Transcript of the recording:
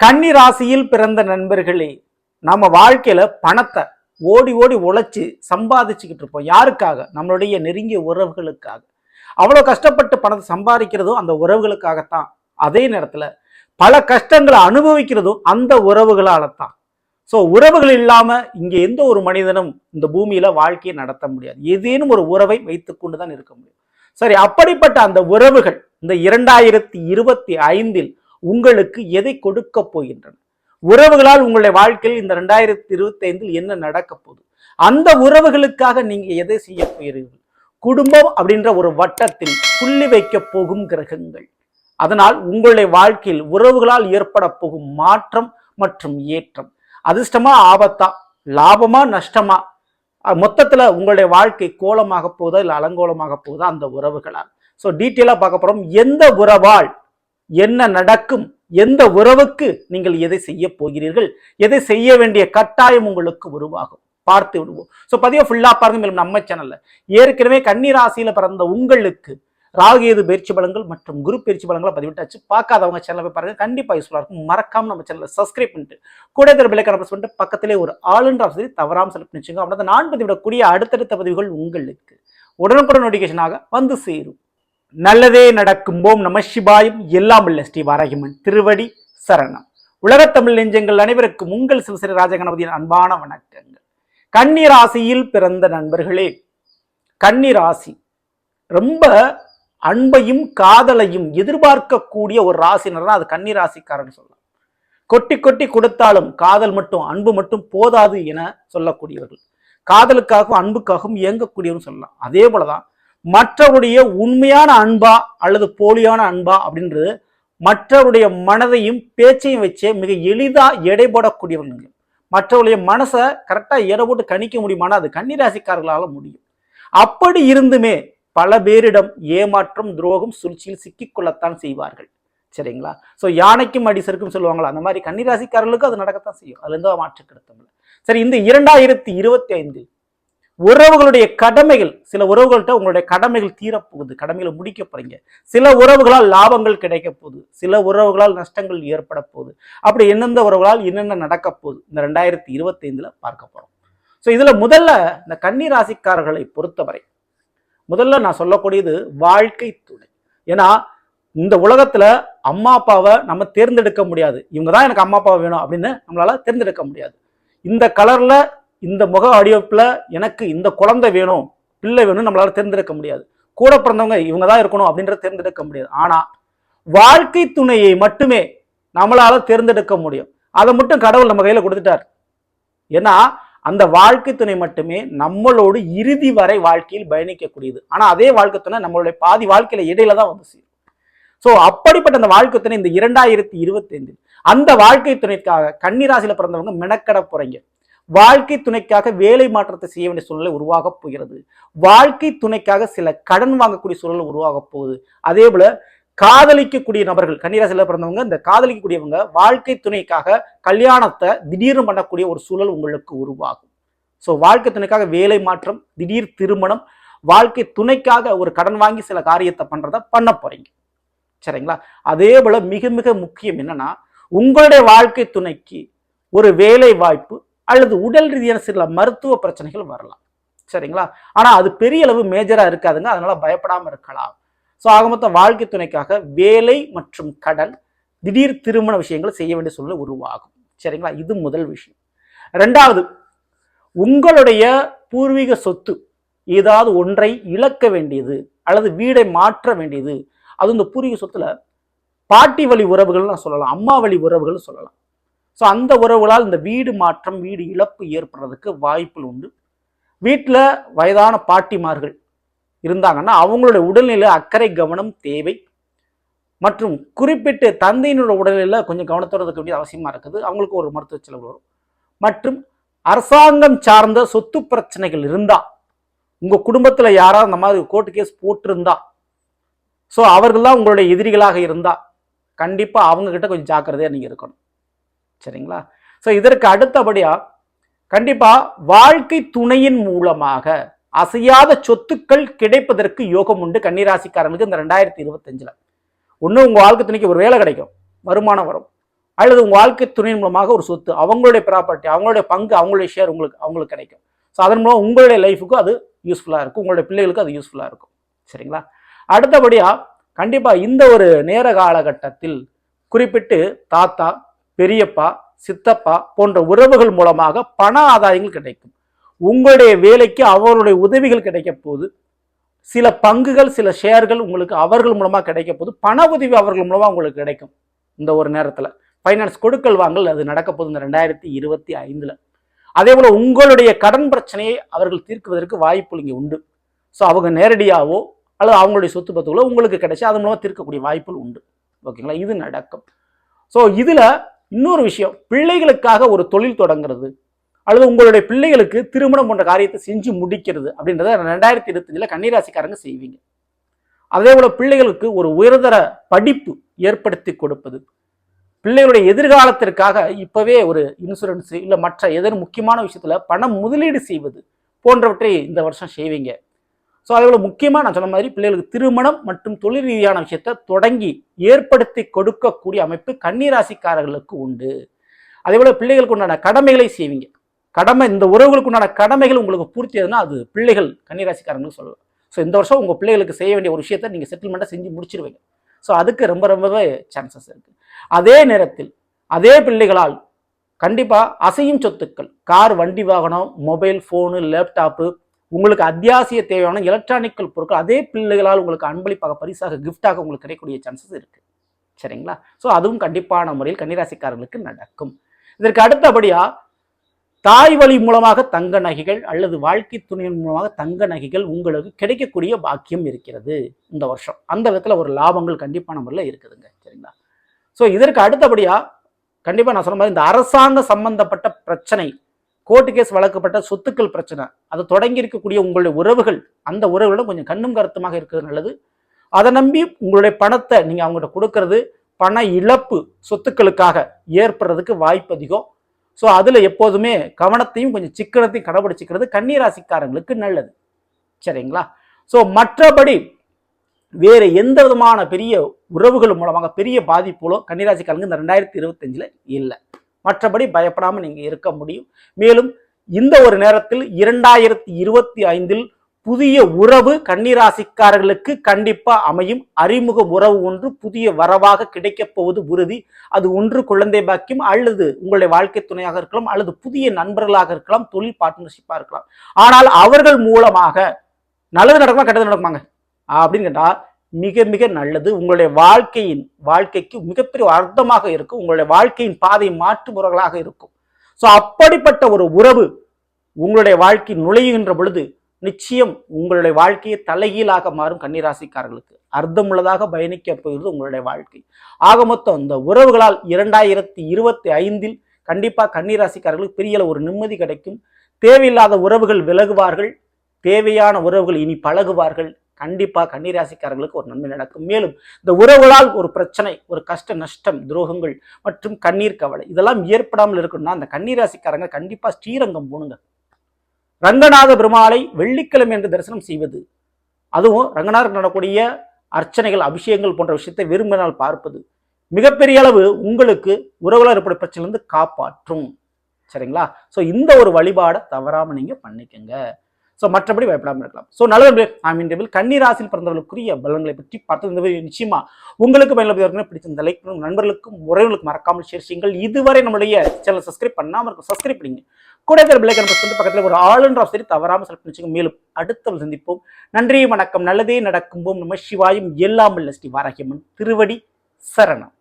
கன்னி ராசியில் பிறந்த நண்பர்களே நம்ம வாழ்க்கையில பணத்தை ஓடி ஓடி உழைச்சி சம்பாதிச்சுக்கிட்டு இருப்போம். யாருக்காக? நம்மளுடைய நெருங்கிய உறவுகளுக்காக. அவ்வளோ கஷ்டப்பட்டு பணத்தை சம்பாதிக்கிறதும் அந்த உறவுகளுக்காகத்தான். அதே நேரத்துல பல கஷ்டங்களை அனுபவிக்கிறதும் அந்த உறவுகளால தான் ஸோ உறவுகள் இல்லாம இங்க எந்த ஒரு மனிதனும் இந்த பூமியில வாழ்க்கையை நடத்த முடியாது. ஏதேனும் ஒரு உறவை வைத்துக்கொண்டு தான் இருக்க முடியும். சரி அப்படிப்பட்ட அந்த உறவுகள் இந்த இரண்டாயிரத்தி இருபத்தி ஐந்தில் உங்களுக்கு எதை கொடுக்க போகின்றன? உறவுகளால் உங்களுடைய வாழ்க்கையில் இந்த ரெண்டாயிரத்தி இருபத்தி ஐந்தில் என்ன நடக்க போகுது? அந்த உறவுகளுக்காக நீங்க எதை செய்ய போகிறீர்கள்? குடும்பம் அப்படின்ற ஒரு வட்டத்தில் புள்ளி வைக்க போகும் கிரகங்கள். அதனால் உங்களுடைய வாழ்க்கையில் உறவுகளால் ஏற்பட போகும் மாற்றம் மற்றும் ஏற்றம். அதிர்ஷ்டமா ஆபத்தா? லாபமா நஷ்டமா? மொத்தத்தில் மொத்தத்துல உங்களுடைய வாழ்க்கை கோலமாக போகுதா இல்லை அலங்கோலமாக போகுதா அந்த உறவுகளால்? ஸோ டீட்டெயிலாக பார்க்க போறோம். எந்த உறவால் என்ன நடக்கும் எந்த உறவுக்கு நீங்கள் எதை செய்ய போகிறீர்கள் எதை செய்ய வேண்டிய கட்டாயம் உங்களுக்கு உருவாகும். பார்த்து விடுவோம். ஸோ பதிவை ஃபுல்லாக பாருங்க மேலும் நம்ம சேனல்ல ஏற்கனவே கன்னிராசியில் பிறந்த உங்களுக்கு ராகுகேது பயிற்சி பலங்கள் மற்றும் குரு பயிற்சி பலங்களை பதிவிட்டாச்சு. பார்க்காதவங்க சேனலை போய் பாருங்க. கண்டிப்பாக யூஸ்ஃபுல்லாக இருக்கும். மறக்காம நம்ம சேனலை சப்ஸ்கிரைப் பண்ணிட்டு கூட இருக்கிற பிள்ளைக்கான ப்ரெஸ் பண்ணிட்டு பக்கத்திலே ஒரு ஆளுன்ற ஆப்ஷன் தவறாம செலக்ட் பண்ணி வச்சுங்க அப்படின்னா நான் பதிவிடக்கூடிய அடுத்தடுத்த பதிவுகள் உங்களுக்கு உடனுக்குடன் நோட்டிஃபிகேஷனாக வந்து சேரும். நல்லதே நடக்கும் போம் நம சிவாயும். எல்லாம் உள்ள ஸ்ரீ வாரகிமன் திருவடி சரணம். உலகத்தமிழ் நெஞ்சங்கள் அனைவருக்கும் உங்கள் சிவசரி ராஜகணபதியின் அன்பான வணக்கங்கள். கன்னிராசியில் பிறந்த நண்பர்களே கன்னிராசி ரொம்ப அன்பையும் காதலையும் எதிர்பார்க்கக்கூடிய ஒரு ராசினர்னா அது கன்னிராசிக்காரன் சொல்லலாம். கொட்டி கொட்டி கொடுத்தாலும் காதல் மட்டும் அன்பு மட்டும் போதாது என சொல்லக்கூடியவர்கள். காதலுக்காகவும் அன்புக்காகவும் இயங்கக்கூடியவர்கள் சொல்லலாம். அதே போலதான் மற்றவருடைய உண்மையான அன்பா அல்லது போலியான அன்பா அப்படின்றது மற்றவருடைய மனதையும் பேச்சையும் வச்சு மிக எளிதாக எடைபடக்கூடியவங்க மற்றவருடைய மனசை கரெக்டாக எடை போட்டு கணிக்க முடியுமானா அது கன்னிராசிக்காரர்களால் முடியும். அப்படி இருந்துமே பல பேரிடம் ஏமாற்றம் துரோகம் சூழ்ச்சியில் சிக்கிக்கொள்ளத்தான் செய்வார்கள். சரிங்களா? ஸோ யானைக்கும் அடிசருக்கும் சொல்லுவாங்களா? அந்த மாதிரி கன்னிராசிக்காரர்களுக்கும் அது நடக்கத்தான் செய்யும். அதுலேருந்து மாற்று கிடத்தமில்லை சரி இந்த இரண்டாயிரத்தி இருபத்தி ஐந்து உறவுகளுடைய கடமைகள் சில உறவுகள்கிட்ட உங்களுடைய கடமைகள் தீரப்போகுது கடமைகளை முடிக்க போறீங்க. சில உறவுகளால் லாபங்கள் கிடைக்க போகுது சில உறவுகளால் நஷ்டங்கள் ஏற்பட போகுது. அப்படி எந்தெந்த உறவுகளால் என்னென்ன நடக்க போகுது இந்த ரெண்டாயிரத்தி இருபத்தைந்துல பார்க்க போறோம். ஸோ இதுல முதல்ல இந்த கன்னி ராசிக்காரர்களை பொறுத்தவரை முதல்ல நான் சொல்லக்கூடியது வாழ்க்கை துணை. ஏன்னா இந்த உலகத்துல அம்மா அப்பாவை நம்ம தேர்ந்தெடுக்க முடியாது. இவங்க தான் எனக்கு அம்மா அப்பா வேணும் அப்படின்னு நம்மளால தேர்ந்தெடுக்க முடியாது. இந்த கலர்ல இந்த முக அடிவப்பில் எனக்கு இந்த குழந்தை வேணும் பிள்ளை வேணும் நம்மளால் தேர்ந்தெடுக்க முடியாது. கூட பிறந்தவங்க இவங்க தான் இருக்கணும் அப்படின்றத தேர்ந்தெடுக்க முடியாது. ஆனால் வாழ்க்கை துணையை மட்டுமே நம்மளால் தேர்ந்தெடுக்க முடியும். அதை மட்டும் கடவுள் நம்ம கையில் கொடுத்துட்டார். ஏன்னா அந்த வாழ்க்கை துணை மட்டுமே நம்மளோடு இறுதி வரை வாழ்க்கையில் பயணிக்கக்கூடியது. ஆனால் அதே வாழ்க்கை துணை நம்மளுடைய பாதி வாழ்க்கையில இடையில தான் வந்து சேரும். ஸோ அப்படிப்பட்ட அந்த வாழ்க்கை துணை இந்த இரண்டாயிரத்தி இருபத்தி ஐந்தில் அந்த வாழ்க்கை துணைக்காக கன்னிராசியில் பிறந்தவங்க மெனக்கட போறீங்க. வாழ்க்கை துணைக்காக வேலை மாற்றத்தை செய்ய வேண்டிய சூழ்நிலை உருவாக போகிறது. வாழ்க்கை துணைக்காக சில கடன் வாங்கக்கூடிய சூழல் உருவாக போகுது. அதே போல காதலிக்கக்கூடிய நபர்கள் கன்னிராசியில் பிறந்தவங்க இந்த காதலிக்கக்கூடியவங்க வாழ்க்கை துணைக்காக கல்யாணத்தை திடீர்னு பண்ணக்கூடிய ஒரு சூழல் உங்களுக்கு உருவாகும். ஸோ வாழ்க்கை துணைக்காக வேலை மாற்றம் திடீர் திருமணம் வாழ்க்கை துணைக்காக ஒரு கடன் வாங்கி சில காரியத்தை பண்ணுறத பண்ண போறீங்க. சரிங்களா? அதே போல மிக மிக முக்கியம் என்னன்னா உங்களுடைய வாழ்க்கை துணைக்கு ஒரு வேலை வாய்ப்பு அல்லது உடல் ரீதியான சில மருத்துவ பிரச்சனைகள் வரலாம். சரிங்களா? ஆனால் அது பெரிய அளவு மேஜராக இருக்காதுங்க. அதனால பயப்படாமல் இருக்கலாம். ஸோ ஆக மொத்தம் வாழ்க்கை துணைக்காக வேலை மற்றும் கடன் திடீர் திருமண விஷயங்களை செய்ய வேண்டிய சூழ்நிலை உருவாகும். சரிங்களா? இது முதல் விஷயம். ரெண்டாவது உங்களுடைய பூர்வீக சொத்து ஏதாவது ஒன்றை இழக்க வேண்டியது அல்லது வீடை மாற்ற வேண்டியது. அது இந்த பூர்வீக சொத்துல பாட்டி வழி உறவுகள்னு சொல்லலாம் அம்மா வழி உறவுகள் சொல்லலாம். ஸோ அந்த உறவுகளால் இந்த வீடு மாற்றம் வீடு இழப்பு ஏற்படுறதுக்கு வாய்ப்புகள் உண்டு. வீட்டில் வயதான பாட்டிமார்கள் இருந்தாங்கன்னா அவங்களுடைய உடல்நிலை அக்கறை கவனம் தேவை மற்றும் குறிப்பிட்டு தந்தையினோட உடல்நிலையில் கொஞ்சம் கவனத்தோட இருக்க வேண்டிய அவசியமாக இருக்குது. அவங்களுக்கு ஒரு மருத்துவ செலவு வரும். மற்றும் அரசாங்கம் சார்ந்த சொத்து பிரச்சனைகள் இருந்தால் உங்கள் குடும்பத்தில் யாராவது அந்த மாதிரி கோர்ட்டு கேஸ் போட்டிருந்தா ஸோ அவர்கள் தான் உங்களுடைய எதிரிகளாக இருந்தால் கண்டிப்பாக அவங்கக்கிட்ட கொஞ்சம் ஜாக்கிரதையாக நீங்கள் இருக்கணும். சரிங்களா? ஸோ இதற்கு அடுத்தபடியாக கண்டிப்பாக வாழ்க்கை துணையின் மூலமாக அசையாத சொத்துக்கள் கிடைப்பதற்கு யோகம் உண்டு. கன்னிராசிக்காரனுக்கு இந்த ரெண்டாயிரத்தி இருபத்தஞ்சில். ஒன்று உங்கள் வாழ்க்கை துணைக்கு ஒரு வேலை கிடைக்கும். வருமானம் வரும். அல்லது உங்கள் வாழ்க்கை துணையின் மூலமாக ஒரு சொத்து அவங்களுடைய ப்ராப்பர்ட்டி அவங்களுடைய பங்கு அவங்களுடைய ஷேர் உங்களுக்கு அவங்களுக்கு கிடைக்கும். ஸோ அதன் மூலம் உங்களுடைய லைஃபுக்கும் அது யூஸ்ஃபுல்லாக இருக்கும். உங்களுடைய பிள்ளைகளுக்கும் அது யூஸ்ஃபுல்லாக இருக்கும். சரிங்களா? அடுத்தபடியாக கண்டிப்பாக இந்த ஒரு நேர காலகட்டத்தில் குறிப்பிட்டு தாத்தா பெரியப்பா சித்தப்பா போன்ற உறவுகள் மூலமாக பண ஆதாயங்கள் கிடைக்கும். உங்களுடைய வேலைக்கு அவருடைய உதவிகள் கிடைக்க போது சில பங்குகள் சில ஷேர்கள் உங்களுக்கு அவர்கள் மூலமாக கிடைக்க போது பண உதவி அவர்கள் மூலமாக உங்களுக்கு கிடைக்கும் இந்த ஒரு நேரத்தில். ஃபைனான்ஸ் கொடுக்கல் வாங்கல் அது நடக்க போகுது இந்த ரெண்டாயிரத்தி இருபத்தி ஐந்தில். அதே போல் உங்களுடைய கடன் பிரச்சனையை அவர்கள் தீர்க்குவதற்கு வாய்ப்பு இங்கே உண்டு. ஸோ அவங்க நேரடியாகவோ அல்லது அவங்களுடைய சொத்து பத்துகளோ உங்களுக்கு கிடைச்சி அது மூலமாக தீர்க்கக்கூடிய வாய்ப்புகள் உண்டு. ஓகேங்களா இது நடக்கும். ஸோ இதில் இன்னொரு விஷயம் பிள்ளைகளுக்காக ஒரு தொழில் தொடங்குறது அல்லது உங்களுடைய பிள்ளைகளுக்கு திருமணம் போன்ற காரியத்தை செஞ்சு முடிக்கிறது அப்படின்றத ரெண்டாயிரத்தி இருபத்தஞ்சில் கன்னிராசிக்காரங்க செய்வீங்க. அதே போல பிள்ளைகளுக்கு ஒரு உயர்தர படிப்பு ஏற்படுத்தி கொடுப்பது. பிள்ளைகளுடைய எதிர்காலத்திற்காக இப்போவே ஒரு இன்சூரன்ஸ் இல்லை மற்ற எதன் முக்கியமான விஷயத்தில் பணம் முதலீடு செய்வது போன்றவற்றை இந்த வருஷம் செய்வீங்க. ஸோ அதே போல் முக்கியமாக நான் சொன்ன மாதிரி பிள்ளைகளுக்கு திருமணம் மற்றும் தொழில் ரீதியான விஷயத்தை தொடங்கி ஏற்படுத்தி கொடுக்கக்கூடிய அமைப்பு கன்னிராசிக்காரர்களுக்கு உண்டு. அதே போல் பிள்ளைகளுக்கு உண்டான கடமைகளை செய்வீங்க. கடமை இந்த உறவுகளுக்கு உண்டான கடமைகள் உங்களுக்கு பூர்த்தி ஆகுதுன்னா அது பிள்ளைகள் கன்னிராசிக்காரங்களுக்கு சொல்லலாம் ஸோ இந்த வருஷம் உங்கள் பிள்ளைகளுக்கு செய்ய வேண்டிய ஒரு விஷயத்தை நீங்கள் செட்டில்மெண்ட்டாக செஞ்சு முடிச்சிருவீங்க. ஸோ அதுக்கு ரொம்ப ரொம்பவே சான்சஸ் இருக்குது அதே நேரத்தில் அதே பிள்ளைகளால் கண்டிப்பாக அசையும் சொத்துக்கள் கார் வண்டி வாகனம் மொபைல் ஃபோனு லேப்டாப்பு உங்களுக்கு அத்தியாவசிய தேவையான எலக்ட்ரானிக்கல் பொருட்கள் அதே பிள்ளைகளால் உங்களுக்கு அன்பளிப்பாக பரிசாக கிஃப்டாக உங்களுக்கு கிடைக்கக்கூடிய சான்சஸ் இருக்குது சரிங்களா? ஸோ அதுவும் கண்டிப்பான முறையில் கன்னிராசிக்காரர்களுக்கு நடக்கும். இதற்கு அடுத்தபடியாக தாய் வழி மூலமாக தங்க நகைகள் அல்லது வாழ்க்கை துணையின் மூலமாக தங்க நகைகள் உங்களுக்கு கிடைக்கக்கூடிய பாக்கியம் இருக்கிறது இந்த வருஷம். அந்த விதத்தில் ஒரு லாபங்கள் கண்டிப்பான முறையில் இருக்குதுங்க. சரிங்களா? ஸோ இதற்கு அடுத்தபடியாக கண்டிப்பாக நான் சொன்ன மாதிரி இந்த அரசாங்க சம்பந்தப்பட்ட பிரச்சனை கோர்ட்டு கேஸ் வழக்கப்பட்ட சொத்துக்கள் பிரச்சனை. அது தொடங்கி இருக்கக்கூடிய உங்களுடைய உறவுகள் அந்த உறவுகளும் கொஞ்சம் கண்ணும் கருத்துமாக இருக்கிறது நல்லது. அதை நம்பி உங்களுடைய பணத்தை நீங்கள் அவங்ககிட்ட கொடுக்கறது பண இழப்பு சொத்துக்களுக்காக ஏற்படுறதுக்கு வாய்ப்பு அதிகம். ஸோ அதில் எப்போதுமே கவனத்தையும் கொஞ்சம் சிக்கனத்தையும் கடைபிடிச்சிக்கிறது கன்னிராசிக்காரங்களுக்கு நல்லது. சரிங்களா? ஸோ மற்றபடி வேறு எந்த விதமான பெரிய உறவுகள் மூலமாக பெரிய பாதிப்புகளோ கன்னிராசிக்காரங்க இந்த ரெண்டாயிரத்தி இருபத்தஞ்சில் இல்லை. மற்றபடி பயப்படாமல் நீங்கள் இருக்க முடியும். மேலும் இந்த ஒரு நேரத்தில் இரண்டாயிரத்தி இருபத்தி ஐந்தில் புதிய உறவு கன்னிராசிக்காரர்களுக்கு கண்டிப்பா அமையும். அறிமுக உறவு ஒன்று புதிய வரவாக கிடைக்கப் போவது உறுதி. அது ஒன்று குழந்தை பாக்கியம் அல்லது உங்களுடைய வாழ்க்கை துணையாக இருக்கலாம் அல்லது புதிய நண்பர்களாக இருக்கலாம் தொழில் பார்ட்னர்ஷிப்பா இருக்கலாம். ஆனால் அவர்கள் மூலமாக நல்லது நடக்குமா கெட்டது நடக்குமாங்க? அப்படின்னு கேட்டால் மிக மிக நல்லது. உங்களுடைய வாழ்க்கையின் வாழ்க்கைக்கு மிகப்பெரிய அர்த்தமாக இருக்கும். உங்களுடைய வாழ்க்கையின் பாதை மாற்றுமுறைகளாக இருக்கும். ஸோ அப்படிப்பட்ட ஒரு உறவு உங்களுடைய வாழ்க்கை நுழையுகின்ற பொழுது நிச்சயம் உங்களுடைய வாழ்க்கையை தலைகீழாக மாறும் கன்னிராசிக்காரர்களுக்கு. அர்த்தமுள்ளதாக பயணிக்க போகிறது உங்களுடைய வாழ்க்கை. ஆக மொத்தம் அந்த உறவுகளால் இரண்டாயிரத்தி இருபத்தி ஐந்தில் கண்டிப்பாக கன்னிராசிக்காரர்களுக்கு பெரிய ஒரு நிம்மதி கிடைக்கும். தேவையில்லாத உறவுகள் விலகுவார்கள். தேவையான உறவுகள் இனி பழகுவார்கள். கண்டிப்பாக கன்னிராசிக்காரர்களுக்கு ஒரு நன்மை நடக்கும். மேலும் இந்த உறவுகளால் ஒரு பிரச்சனை ஒரு கஷ்ட நஷ்டம் துரோகங்கள் மற்றும் கண்ணீர் கவலை இதெல்லாம் ஏற்படாமல் இருக்கணும்னா அந்த கன்னிராசிக்காரங்க கண்டிப்பாக ஸ்ரீரங்கம் போணுங்க. ரங்கநாத பெருமாளை வெள்ளிக்கிழமை என்று தரிசனம் செய்வது அதுவும் ரங்கநாதர் நடக்கூடிய அர்ச்சனைகள் அபிஷேகங்கள் போன்ற விஷயத்தை விரும்பினால் பார்ப்பது மிகப்பெரிய அளவு உங்களுக்கு உறவுல ஏற்படும் பிரச்சனையிலிருந்து காப்பாற்றும். சரிங்களா? ஸோ இந்த ஒரு வழிபாடை தவறாமல் நீங்கள் பண்ணிக்கங்க. ஸோ மற்றபடி பயப்படாமல் இருக்கலாம். ஸோ நல்லது நாம் இன்றைய கன்னிராசியில் பிறந்தவர்களுக்குரிய பலன்களை பற்றி பார்த்து இந்த நிச்சயமா உங்களுக்கு பயனுள்ள பிடிச்ச இந்த லைக் பண்ணும் நண்பர்களுக்கும் உறவுகளுக்கு மறக்காமல் ஷேர் செய்யுங்கள். இதுவரை நம்மளுடைய சேனல் சப்ஸ்கிரைப் பண்ணாமல் இருக்கும் சப்ஸ்கிரைப் பண்ணிங்க கூட இருக்கிற பிள்ளைக்கு வந்து பக்கத்தில் ஒரு ஆளுன்ற சரி தவறாமல் செலக்ட் பண்ணிச்சுங்க மேலும் அடுத்த சந்திப்போம். நன்றி வணக்கம். நல்லதே நடக்கும் போம் சிவாயும் எல்லாம் ஸ்ரீ வாராகியம்மன் திருவடி சரணம்.